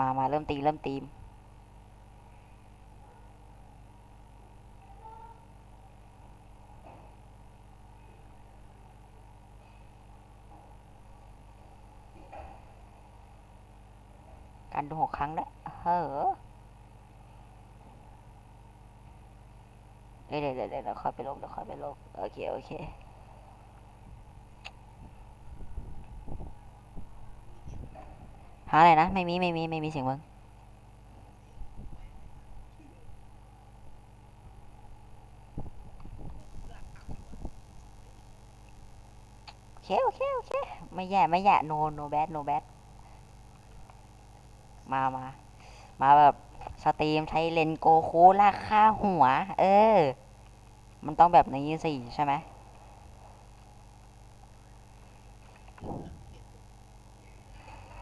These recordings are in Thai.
มามาเริ่มตีเริ่มตีมการดูหกครั้งแล้วเฮ้อเดี๋ยวเดี๋ยวเดี๋ยวเดี๋ยวค่อยไปลบเดี๋ยวค่อยไปลบโอเค โอเค หา อะไรนะ ไม่มีไม่มีไม่มีเสียงมึงโอเคโอเคโอเคไม่แย่ไม่แย่ no no bad no bad มามามาแบบสตรีมใช้เลนโกคูลากค่าหัว เออ มันต้องแบบนี้สิใช่ไหม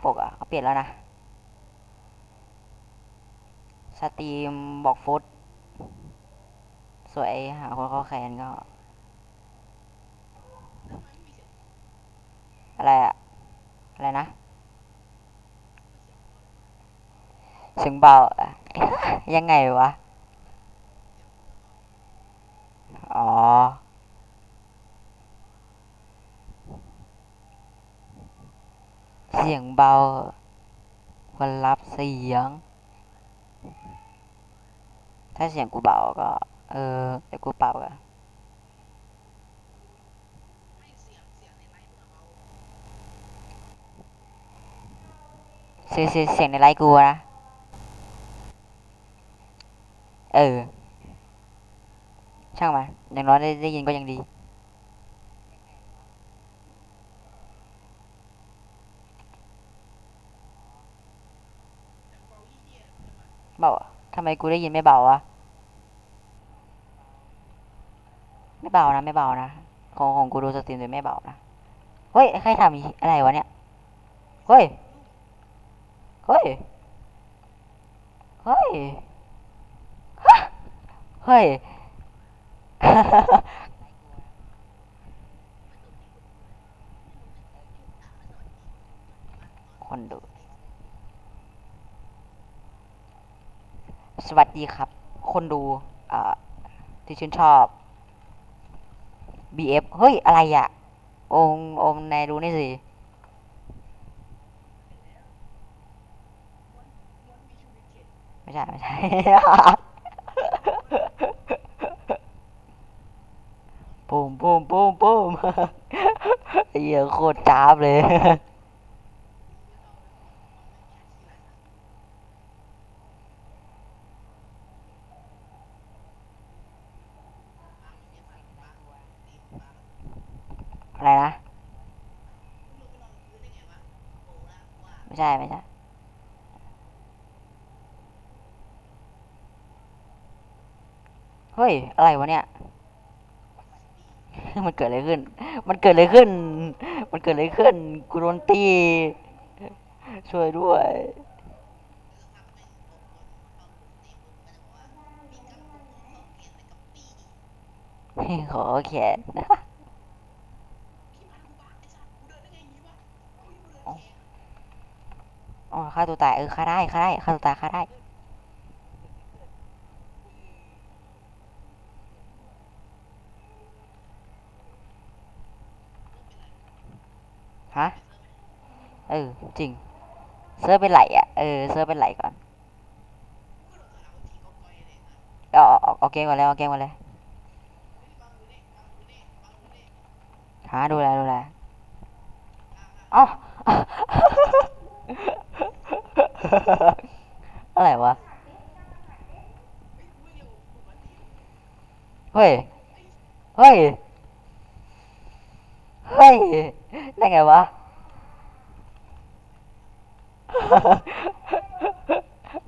ปกอะ ปลี่ยนแล้วนะ สตรีมบอกฟุตสวยหาคนเข้าแคนก็ อะไรอะอะไรนะเสียงเบา ยังไงวะ อ๋อ เสียงเบา คนรับเสียง ถ้าเสียงกูเบาก็ เออเดี๋ยวกูปรับกันเสียงเสียงเสียงในไลฟ์กูนะ เออ ช่างมันอย่างน้อยได้ได้ยินก็ยังดี เบาอะทำไมกูได้ยินไม่เบาวะ ไม่เบานะ ไม่เบานะ ของของกูดูสตรีมเลยไม่เบานะ เฮ้ย ใครทำอีอะไรวะเนี่ย เฮ้ย เฮ้ย เฮ้ย เฮ้ย คนดู สวัสดีครับ คนดูที่ชื่นชอบ BF เฮ้ย อะไรอะององค์นายดูนี่สิไม่ใช่ ไม่ใช่ปูมปูมปูมปูมเหี้ยโคตรจ้าบเลย อะไรนะ ไม่ใช่ ไม่ใช่ เฮ้ย อะไรวะเนี่ย มันเกิดอะไรขึ้น มันเกิดอะไรขึ้น มันเกิดอะไรขึ้น กูโดนตี ช่วยด้วย ขอแขน อ๋อ ฆ่าตัวตายเออฆ่าได้ฆ่าได้ฆ่าตัวตายฆ่าได้ฮะเออจริงเซิร์ฟเป็นไหลอะเออเซิร์ฟเป็นไหลก่อนเอาเอาเอาเกมก่อนแล้วเอาเกมก่อนเลยหาดูแลดูแลอ้า อะไรวะ เฮ้ย เฮ้ย เฮ้ย ได้ไงวะ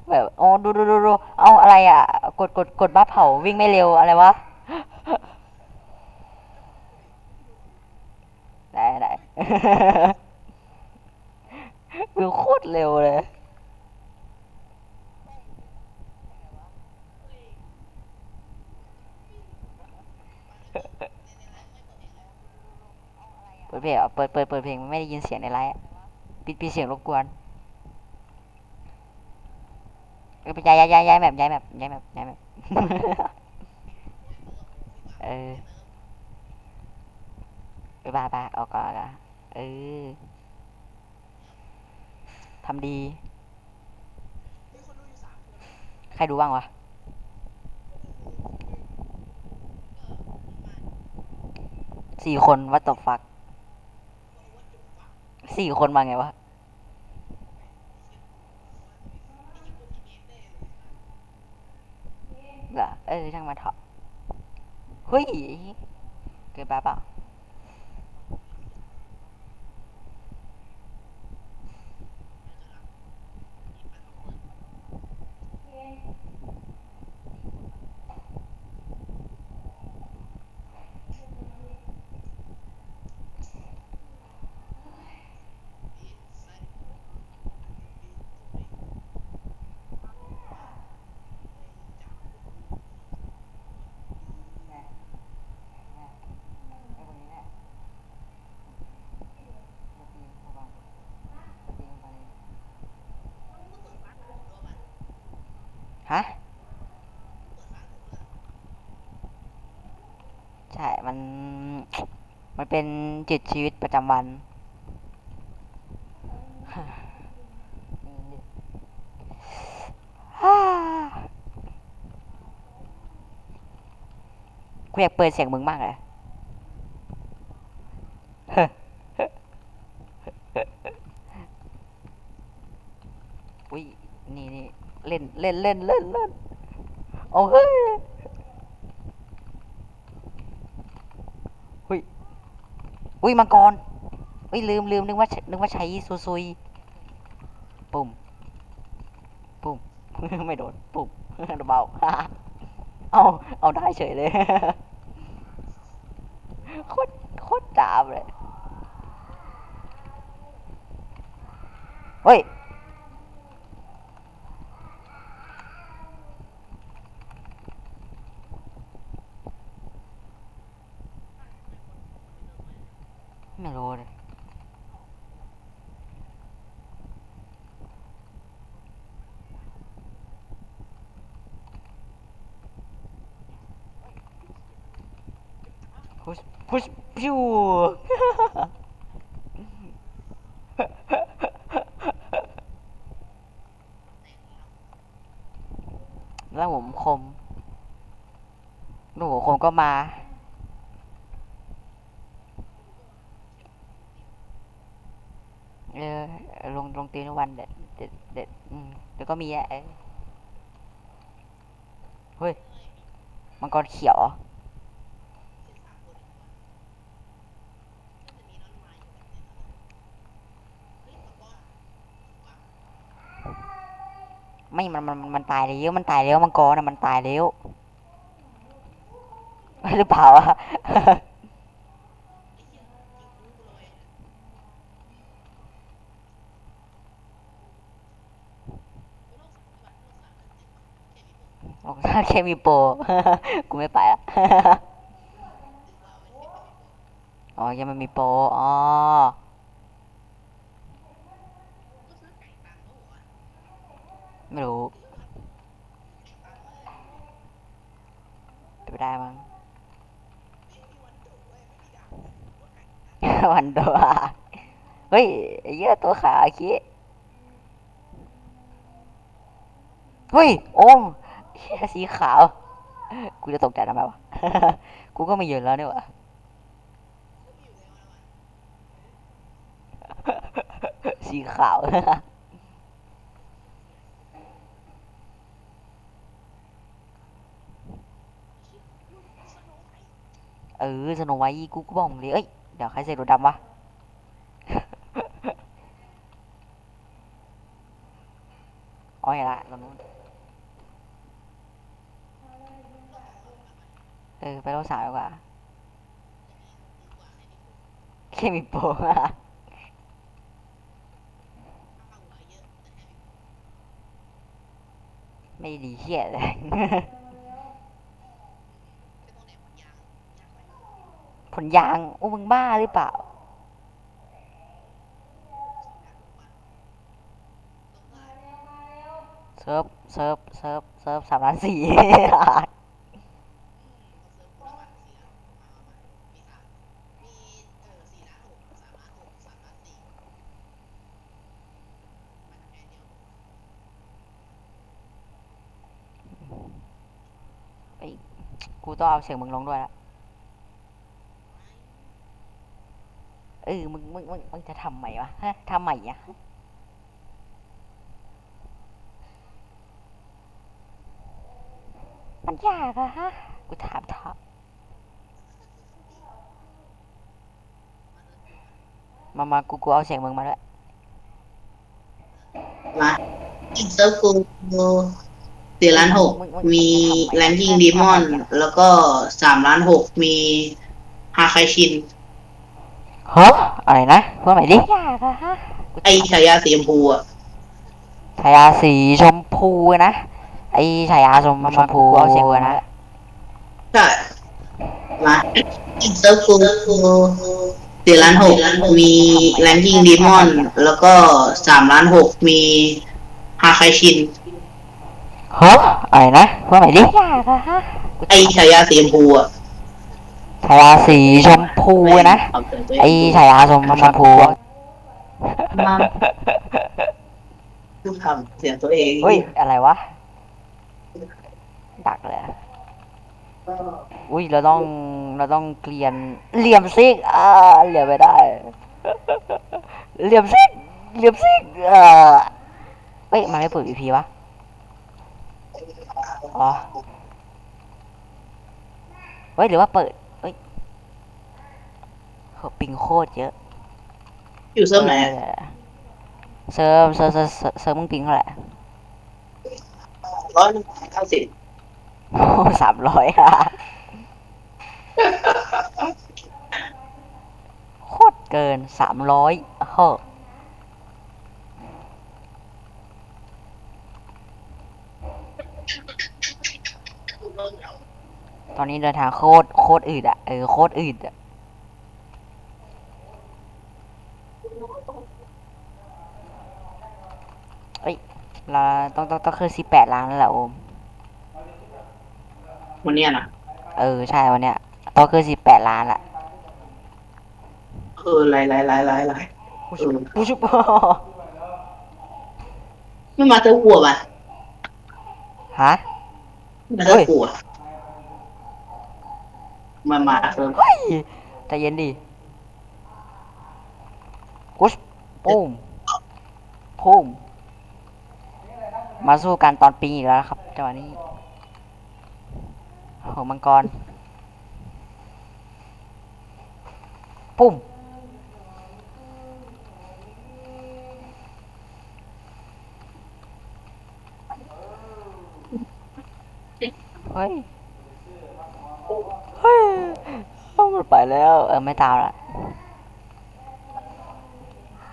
แบบโอ้ดูดูดูดูเอาอะไรอะ กดกดกดบ้าเผาวิ่งไม่เร็วอะไรวะ ได้ได้วิวโคตรเร็วเลย ปิดเพลงเปิดเปิดเปิดเพลงไม่ได้ยินเสียงในไลฟ์ปิดปิดเสียงรบกวนเออไปย้ายย้ายย้ายย้ายแบบย้ายแบบย้ายแบบย้ายแบบเออเออบ้าบ้าออกก่อนละเออทำดี ใครดูบ้างวะสี่คนวัตถุฟัก สี่คนมาไงวะ เหรอเออช่างมันเถอะเฮ้ย เกิดบ้าเปล่าฮะ ใช่ มัน มันเป็นจิตชีวิตประจำวันฮ่ากูอยากเปิดเสียงมึงมากเลยอุ้ย นี่นี่เล่น เล่น เล่น เล่น เล่น โอ้เฮ้ย อุ้ยมังกรอุ้ยลืมลืมนึกว่านึกว่าใช้ซุซุยปุ่มปุ่มไม่โดนปุ่มเบาเอาเอาได้เฉยเลยโคตรโคตรจามเลยเฮ้ย ไม่รู้เลย พุช พุชพิวแล้วผมคมลูกหัวคมก็มาเออลงลงตีนวันเด็ดเด็ดเด็ดอืมเดี๋ยวก็มีแอะเฮ้ยมังกรเขียว ไม่มันมันมันตายแล้วมันตายแล้วมังกรนะมันตายแล้วหรือเปล่าวะบอกถ้าเคมีโปรกูไม่ไปละอ๋อ ยังไม่มีโปรอ๋อ ไม่รู้ไปได้มั้งวันโดอะเฮ้ยเยอะตัวขาคิเฮ้ย โอ้เหี้ยสีขาว กูจะตกใจทำไมวะ กูก็ไม่เยอะแล้วเนี่ยวะสีขาว เออสโนไวท์กูก็บอกมึงเลยเอ้ยเดี๋ยวใครใส่รถดำวะอ๋อเห็นละตรงนู้นเออไปรถสาวดีกว่าเคมีโปรอะไม่ดีเหี้ยเลย ผลยาง โอ้มึงบ้าหรือเปล่า เซิร์ฟ เซิร์ฟ เซิร์ฟ เซิร์ฟสามล้านสี่ไอ้กูต้องเอาเสียงมึงลงด้วยละ เออมึงมึงมึงมึงจะทำใหม่วะฮะทำใหม่อะมันยากอะฮะ กูถามถามมามากูกูเอาเสียงมึงมาด้วยมาเซิร์ฟกูสี่ล้านหกมีแรงกิ้งดีมอน แล้วก็สามล้านหกมีฮาไคชิน ฮะอะไรนะพูดใหม่ดิยากอะฮะไอฉายาสีชมพูอะฉายาสีชมพูนะไอฉายาชมชมพูเอาเสียงมานะ ใช่มาเซิร์ฟกูสี่ล้านหกมีแรงกิ้งดีมอน แล้วก็สามล้านหกมีฮาไคชินฮะอะไรนะพูดใหม่ดิยากอะฮะไอฉายาสีชมพูอะ ฉายาสีชมพูนะ ไอฉายาชมชมพูมาพูดทำเสียงตัวเองเฮ้ย อะไรวะ ดักเลยอะอุ้ย เราต้อง เราต้องเกลียน เหลี่ยมซิกอ่าเหลี่ยมไม่ได้ เหลี่ยมซิก เหลี่ยมซิกอ่าเฮ้ย มันไม่เปิด VP วะ อ๋อ เฮ้ย หรือว่าเปิด เฮ้ยโหปิงโคตรเยอะอยู่เซิร์ฟไหนอะเซิร์ฟเซิร์ฟเซิร์ฟเซิร์ฟมึงปิงเท่าไหร่ร้อยหนึ่งเก้าสิบโอ้สามร้อยอะโคตรเกินสามร้อยเฮ้อตอนนี้เดินทางโคตรโคตรอืดอะเออโคตรอืดอะเอ้ย เราต้องต้องต้องคือสิบแปดล้านแล้วแหละโอม วันเนี้ยนะเออใช่วันเนี้ยต้องคือสิบแปดล้านละเออไล่ไล่ไล่ไล่ไล่เออผู้ชุบ ไม่มาเจอหัวป่ะฮะ ไม่มาเจอหัวมามาเซิร์ฟเฮ้ยใจเย็นดิกุชปุ้มพุ่ม มาสู้กันตอนปีอีกแล้วครับจังหวะนี้โหมังกร ปุ้มเฮ้ย เฮ้ยเอามันไปแล้ว เออ ไม่ตามละ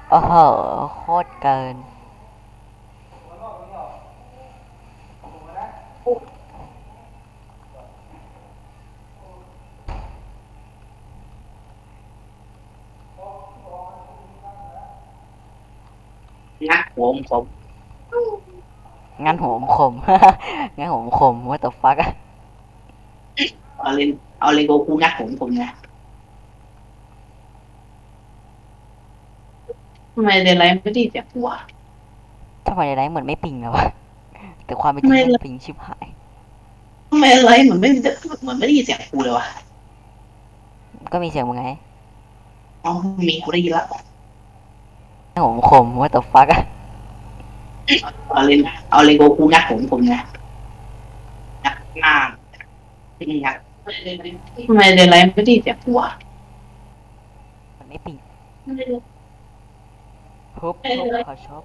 โอ้โห โคตรเกิน งักหัวผมผมงั้นผมขมงั้นผมขมว่าตัวฟักอะเอาเลนเอาเลนโกคูงักผมผมไงทำไมเดนไลท์ไม่ได้เสียงหัว ทำไมในไลฟ์เหมือนไม่ปิงเลยวะ แต่ความเป็นจริงไม่ มันเลยปิงชิบหาย ทำไมไลท์เหมือนไม่เหมือนไม่ได้ยินเสียงกูเลยวะก็มีเสียงมึงไงอ๋อมีกูได้ยินละงั้น ผมขมว่าตัวฟักอะเอาเลนเอาเลนโกคูงักผมผมไงงักหน้างักทำไมเดนไลท์ไม่ได้ยินเสียงหัวมันไม่ปิงฮึบฮึบขอชอบ